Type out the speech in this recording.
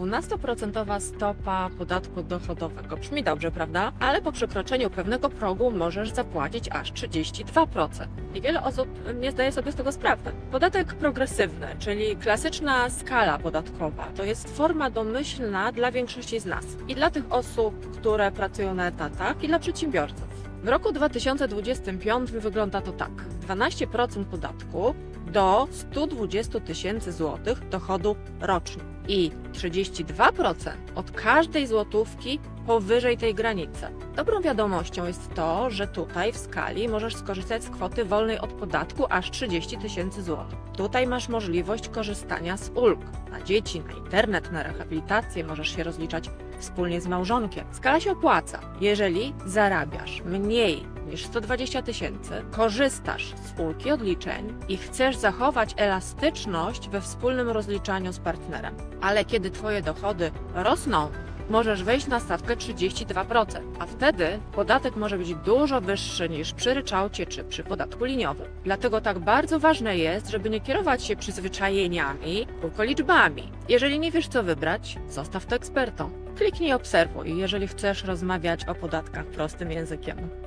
12% stopa podatku dochodowego. Brzmi dobrze, prawda? Ale po przekroczeniu pewnego progu możesz zapłacić aż 32%. I wiele osób nie zdaje sobie z tego sprawy. Podatek progresywny, czyli klasyczna skala podatkowa, to jest forma domyślna dla większości z nas. I dla tych osób, które pracują na etatach, i dla przedsiębiorców. W roku 2025 wygląda to tak. 12% podatku do 120 tysięcy złotych dochodu rocznie i 32% od każdej złotówki powyżej tej granicy. Dobrą wiadomością jest to, że tutaj w skali możesz skorzystać z kwoty wolnej od podatku aż 30 tysięcy złotych. Tutaj masz możliwość korzystania z ulg na dzieci, na internet, na rehabilitację, możesz się rozliczać wspólnie z małżonkiem. Skala się opłaca, jeżeli zarabiasz mniej niż 120 tysięcy, korzystasz z ulgi odliczeń i chcesz zachować elastyczność we wspólnym rozliczaniu z partnerem. Ale kiedy Twoje dochody rosną, możesz wejść na stawkę 32%, a wtedy podatek może być dużo wyższy niż przy ryczałcie czy przy podatku liniowym. Dlatego tak bardzo ważne jest, żeby nie kierować się przyzwyczajeniami, tylko liczbami. Jeżeli nie wiesz co wybrać, zostaw to ekspertom. Kliknij obserwuj, jeżeli chcesz rozmawiać o podatkach prostym językiem.